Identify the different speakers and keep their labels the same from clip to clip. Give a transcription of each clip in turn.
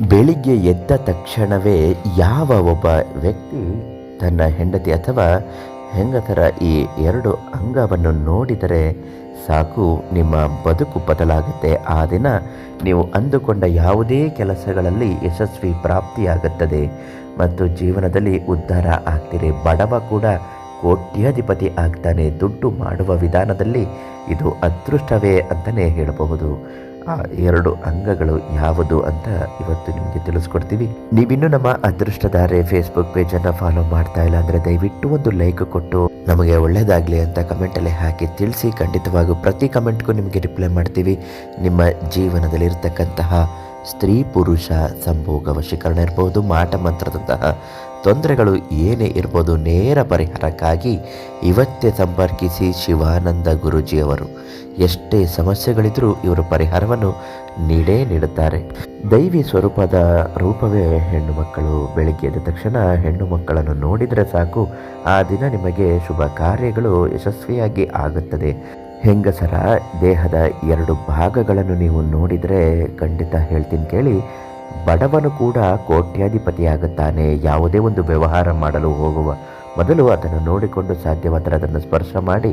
Speaker 1: ಬೆಳಿಗ್ಗೆ ಎದ್ದ ತಕ್ಷಣವೇ ಯಾವ ಒಬ್ಬ ವ್ಯಕ್ತಿ ತನ್ನ ಹೆಂಡತಿ ಅಥವಾ ಹೆಂಗಸರ ಈ ಎರಡು ಅಂಗವನ್ನು ನೋಡಿದರೆ ಸಾಕು, ನಿಮ್ಮ ಬದುಕು ಬದಲಾಗುತ್ತೆ. ಆ ದಿನ ನೀವು ಅಂದುಕೊಂಡ ಯಾವುದೇ ಕೆಲಸಗಳಲ್ಲಿ ಯಶಸ್ವಿ ಪ್ರಾಪ್ತಿಯಾಗುತ್ತದೆ ಮತ್ತು ಜೀವನದಲ್ಲಿ ಉದ್ಧಾರ ಆಗ್ತೀರಿ. ಬಡವ ಕೂಡ ಕೋಟ್ಯಾಧಿಪತಿ ಆಗ್ತಾನೆ. ದುಡ್ಡು ಮಾಡುವ ವಿಧಾನದಲ್ಲಿ ಇದು ಅದೃಷ್ಟವೇ ಅಂತಲೇ ಹೇಳಬಹುದು. ಆ ಎರಡು ಅಂಗಗಳು ಯಾವುದು ಅಂತ ಇವತ್ತು ನಿಮಗೆ ತಿಳಿಸ್ಕೊಡ್ತೀವಿ. ನೀವಿನ್ನೂ ನಮ್ಮ ಅದೃಷ್ಟದಾರೆ ಫೇಸ್ಬುಕ್ ಪೇಜನ್ನು ಫಾಲೋ ಮಾಡ್ತಾ ಇಲ್ಲ ಅಂದರೆ ದಯವಿಟ್ಟು ಒಂದು ಲೈಕ್ ಕೊಟ್ಟು, ನಮಗೆ ಒಳ್ಳೆಯದಾಗಲಿ ಅಂತ ಕಮೆಂಟಲ್ಲಿ ಹಾಕಿ ತಿಳಿಸಿ, ಖಂಡಿತವಾಗೂ ಪ್ರತಿ ಕಮೆಂಟ್ಗೂ ನಿಮಗೆ ರಿಪ್ಲೈ ಮಾಡ್ತೀವಿ. ನಿಮ್ಮ ಜೀವನದಲ್ಲಿ ಇರತಕ್ಕಂತಹ ಸ್ತ್ರೀ ಪುರುಷ ಸಂಭೋಗ ವಶೀಕರಣ ಇರ್ಬೋದು, ಮಾಟ ಮಂತ್ರದಂತಹ ತೊಂದರೆಗಳು ಏನೇ ಇರ್ಬೋದು ನೇರ ಪರಿಹಾರಕ್ಕಾಗಿ ಇವತ್ತೇ ಸಂಪರ್ಕಿಸಿ ಶಿವಾನಂದ ಗುರೂಜಿಯವರು. ಎಷ್ಟೇ ಸಮಸ್ಯೆಗಳಿದ್ರೂ ಇವರು ಪರಿಹಾರವನ್ನು ನೀಡೇ ನೀಡುತ್ತಾರೆ. ದೈವಿ ಸ್ವರೂಪದ ರೂಪವೇ ಹೆಣ್ಣು ಮಕ್ಕಳು. ಬೆಳಿಗ್ಗೆ ಎದ್ದ ತಕ್ಷಣ ಹೆಣ್ಣು ಮಕ್ಕಳನ್ನು ನೋಡಿದರೆ ಸಾಕು. ಆ ದಿನ ನಿಮಗೆ ಶುಭ ಕಾರ್ಯಗಳು ಯಶಸ್ವಿಯಾಗಿ ಆಗುತ್ತದೆ. ಹೆಂಗಸರ ದೇಹದ ಎರಡು ಭಾಗಗಳನ್ನು ನೀವು ನೋಡಿದರೆ ಖಂಡಿತ ಹೇಳ್ತೀನಿ ಕೇಳಿ. ಬಡವನು ಕೂಡ ಕೋಟ್ಯಾಧಿಪತಿಯಾಗುತ್ತಾನೆ. ಯಾವುದೇ ಒಂದು ವ್ಯವಹಾರ ಮಾಡಲು ಹೋಗುವ ಮೊದಲು ಅದನ್ನು ನೋಡಿಕೊಂಡು ಸಾಧ್ಯವಾದರೆ ಅದನ್ನು ಸ್ಪರ್ಶ ಮಾಡಿ,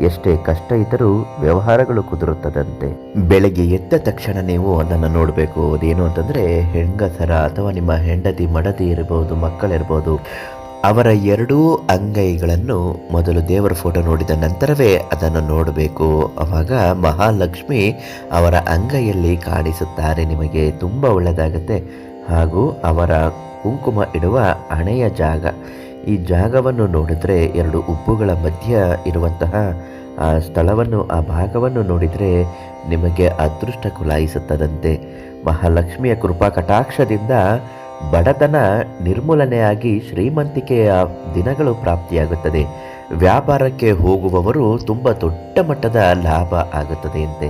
Speaker 1: ಎಷ್ಟೇ ಕಷ್ಟ ಇದ್ದರೂ ವ್ಯವಹಾರಗಳು ಕುದುರುತ್ತದಂತೆ. ಬೆಳಗ್ಗೆ ಎದ್ದ ತಕ್ಷಣ ನೀವು ಅದನ್ನು ನೋಡಬೇಕು. ಅದೇನು ಅಂತಂದರೆ ಹೆಂಗಸರ ಅಥವಾ ನಿಮ್ಮ ಹೆಂಡತಿ ಮಡದಿ ಇರಬಹುದು ಮಕ್ಕಳಿರ್ಬೋದು. ಅವರ ಎರಡೂ ಅಂಗೈಗಳನ್ನು ಮೊದಲು ದೇವರ ಫೋಟೋ ನೋಡಿದ ನಂತರವೇ ಅದನ್ನು ನೋಡಬೇಕು. ಆವಾಗ ಮಹಾಲಕ್ಷ್ಮಿ ಅವರ ಅಂಗೈಯಲ್ಲಿ ಕಾಣಿಸುತ್ತಾರೆ. ನಿಮಗೆ ತುಂಬ ಒಳ್ಳೆಯದಾಗುತ್ತೆ. ಹಾಗೂ ಅವರ ಕುಂಕುಮ ಇಡುವ ಹಣೆಯ ಜಾಗ. ಈ ಜಾಗವನ್ನು ನೋಡಿದರೆ ಎರಡು ಉಬ್ಬುಗಳ ಮಧ್ಯ ಇರುವಂತಹ, ಆ ಸ್ಥಳವನ್ನು, ಆ ಭಾಗವನ್ನು ನೋಡಿದರೆ ನಿಮಗೆ ಅದೃಷ್ಟ ಕುಲಾಯಿಸುತ್ತದಂತೆ. ಮಹಾಲಕ್ಷ್ಮಿಯ ಕೃಪಾ ಕಟಾಕ್ಷದಿಂದ ಬಡತನ ನಿರ್ಮೂಲನೆಯಾಗಿ ಶ್ರೀಮಂತಿಕೆಯ ದಿನಗಳು ಪ್ರಾಪ್ತಿಯಾಗುತ್ತದೆ. ವ್ಯಾಪಾರಕ್ಕೆ ಹೋಗುವವರು ತುಂಬ ದೊಡ್ಡ ಮಟ್ಟದ ಲಾಭ ಆಗುತ್ತದೆ ಆಗುತ್ತದೆಯಂತೆ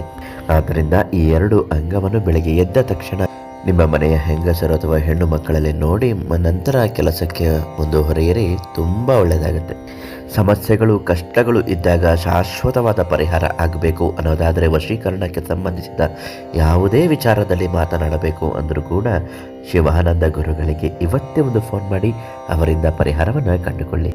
Speaker 1: ಆದ್ದರಿಂದ ಈ ಎರಡು ಅಂಗವನ್ನು ಬೆಳಗ್ಗೆ ಎದ್ದ ತಕ್ಷಣ ನಿಮ್ಮ ಮನೆಯ ಹೆಂಗಸರು ಅಥವಾ ಹೆಣ್ಣು ಮಕ್ಕಳಲ್ಲಿ ನೋಡಿ ನಂತರ ಕೆಲಸಕ್ಕೆ ಒಂದು ಹೊರೆಯಿರಿ, ತುಂಬ ಒಳ್ಳೆಯದಾಗುತ್ತೆ. ಸಮಸ್ಯೆಗಳು, ಕಷ್ಟಗಳು ಇದ್ದಾಗ ಶಾಶ್ವತವಾದ ಪರಿಹಾರ ಆಗಬೇಕು ಅನ್ನೋದಾದರೆ ವಶೀಕರಣಕ್ಕೆ ಸಂಬಂಧಿಸಿದ ಯಾವುದೇ ವಿಚಾರದಲ್ಲಿ ಮಾತನಾಡಬೇಕು ಅಂದರೂ ಕೂಡ ಶಿವಾನಂದ ಗುರುಗಳಿಗೆ ಇವತ್ತೇ ಒಂದು ಫೋನ್ ಮಾಡಿ ಅವರಿಂದ ಪರಿಹಾರವನ್ನು ಕಂಡುಕೊಳ್ಳಿ.